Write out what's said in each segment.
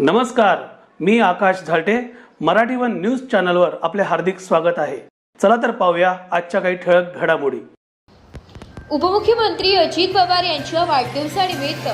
नमस्कार मी Akash Zalte. Marathi one news चॅनलवर आपले हार्दिक स्वागत आहे. चला तर पाहूया आजच्या काही ठळक घडामोडी. उपमुख्यमंत्री अजित पवार यांच्या वाढदिवसानिमित्त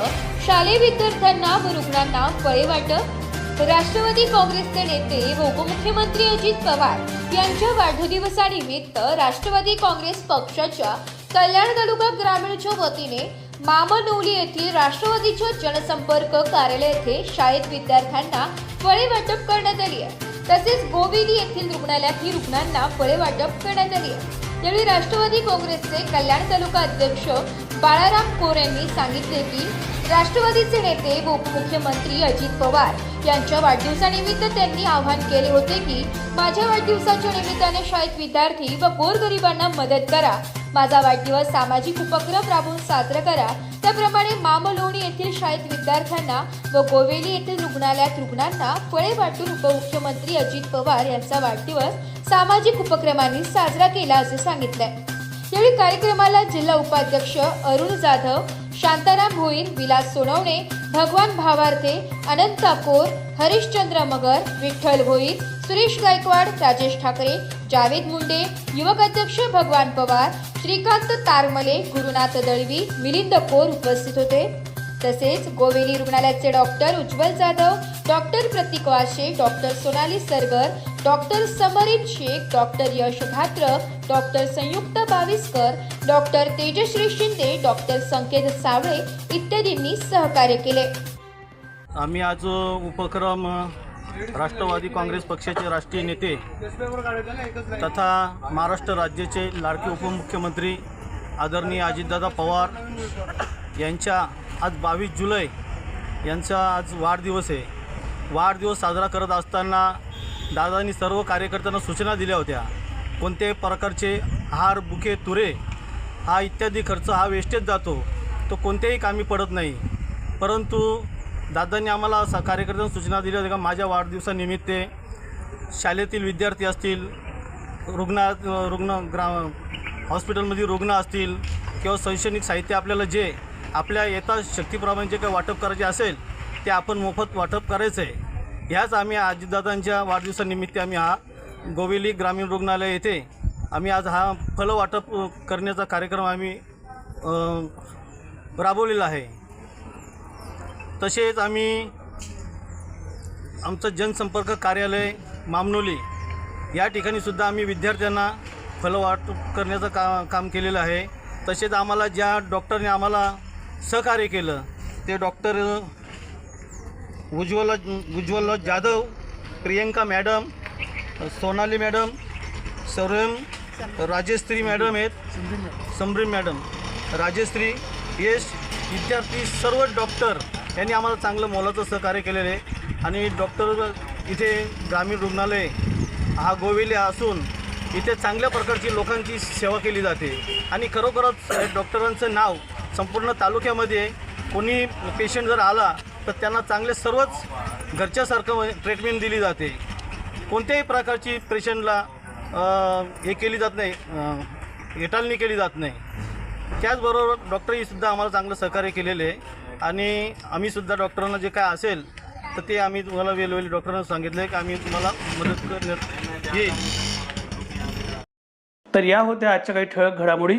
शालेय विद्यार्थ्यांना व रुग्णांना फळे वाटप. राष्ट्रवादी काँग्रेसचे नेते व उपमुख्यमंत्री अजित पवार यांच्या वाढदिवसानिमित्त राष्ट्रवादी काँग्रेस पक्षाच्या कल्याण तालुका ग्रामीणच्या वतीने मामनोली येथील राष्ट्रवादीच्या जनसंपर्क कार्यालय येथे शाळेत विद्यार्थ्यांना फळे वाटप करण्यात आली आहे. तसेच गोविली येथील रुग्णालयातही रुग्णांना फळे वाटप करण्यात आली आहे. यावेळी राष्ट्रवादी काँग्रेसचे कल्याण तालुका अध्यक्ष बाळाराम कोर यांनी सांगितले की राष्ट्रवादीचे नेते व उपमुख्यमंत्री अजित पवार यांच्या वाढदिवसानिमित्त त्यांनी आवाहन केले होते की माझ्या वाढदिवसाच्या निमित्ताने शाळेत विद्यार्थी व गोरगरिबांना मदत करा. माझा वाढदिवस सामाजिक उपक्रम राबवून साजरा करा. त्याप्रमाणे मामलोणी येथील शाळेत विद्यार्थ्यांना व गोवेली येथील रुग्णालयात रुग्णांना फळे वाटून उपमुख्यमंत्री अजित पवार यांचा वाढदिवस सामाजिक उपक्रमांनी साजरा केला असे सांगितलंय यावेळी कार्यक्रमाला जिल्हा उपाध्यक्ष अरुण जाधव शांताराम भोईर विलास सोनवणे भगवान भावार्थे अनंत अकोर हरिश्चंद्र मगर विठ्ठल भोईर सुरेश गायकवाड राजेश ठाकरे जावेद मुंडे युवक अध्यक्ष भगवान पवार श्रीकांत तारमले गुरुनाथ दळवी मिलिंद कोर उपस्थित होते. तसेच गोवेली रुग्णालयाचे doctor Ujjwal Jadhav doctor Pratik Washe doctor Sonali Sargar doctor Samreen Shaikh doctor Yash Bhatra doctor Sanyukta Baviskar doctor Tejashri Shinde doctor Sanket Sawale इत्यादींनी सहकार्य केले. आम्ही आज उपक्रम राष्ट्रवादी काँग्रेस पक्षाचे राष्ट्रीय नेते तथा महाराष्ट्र राज्याचे लाडके उपमुख्यमंत्री आदरणीय अजितदादा पवार यांच्या आज बावीस जुलै यांचा आज वाढदिवस आहे. वाढदिवस साजरा करत असताना दादांनी सर्व कार्यकर्त्यांना सूचना दिल्या होत्या. कोणत्याही प्रकारचे हार बुके तुरे हा इत्यादी खर्च हा वेस्टेज जातो. तो कोणत्याही कामी पडत नाही. परंतु दादांनी आम्हाला सा कार्यकर्त्यांना सूचना दिल्या होत्या का माझ्या वाढदिवसानिमित्त शाळेतील विद्यार्थी असतील रुग्णा रुग्ण ग्रा हॉस्पिटलमधील रुग्ण असतील किंवा शैक्षणिक साहित्य आपल्याला जे आपल्या येता शक्तीप्रमाणे जे काही वाटप करायचे असेल ते आपण मोफत वाटप करायचं आहे ह्याच आम्ही आजीदादांच्या वाढदिवसानिमित्त आम्ही हा गोवेली ग्रामीण रुग्णालय येथे आम्ही आज हा फळ वाटप करण्याचा कार्यक्रम आम्ही राबवलेला आहे. तसेच आम्ही आमचं जनसंपर्क कार्यालय मामनोली या ठिकाणी सुद्धा आम्ही विद्यार्थ्यांना फलं वाटप करण्याचं का काम केलेलं आहे. तसेच आम्हाला ज्या डॉक्टरने आम्हाला सहकार्य केलं. ते doctor Ujjwal Ujjwal Jadhav Priyanka madam Sonali madam Saurabh Rajeshri madam आहेत. समरीम मॅडम राजेश्री यश विद्यार्थी सर्व डॉक्टर यांनी आम्हाला चांगलं मोलाचं सहकार्य केलेलं आहे. आणि डॉक्टर इथे ग्रामीण रुग्णालय हा गोविले असून इथे चांगल्या प्रकारची लोकांची सेवा केली जाते. आणि खरोखरच डॉक्टरांचं नाव संपूर्ण तालुक्यामध्ये कोणी पेशंट जर आला तर त्यांना चांगले सर्वच घरच्यासारखं ट्रीटमेंट दिली जाते. कोणत्याही प्रकारची पेशंटला हे केली जात नाही अ, हेटाळणी केली जात नाही. त्याचबरोबर डॉक्टरही सुद्धा आम्हाला चांगलं सहकार्य केलेलं आहे. आणि आम्ही सुद्धा डॉक्टरांना जे काय असेल तर ते आम्ही तुम्हाला वेळोवेळी डॉक्टरांना सांगितलं आहे की आम्ही तुम्हाला मदत करण्यात येईल. तर या होत्या आजच्या काही ठळक घडामोडी.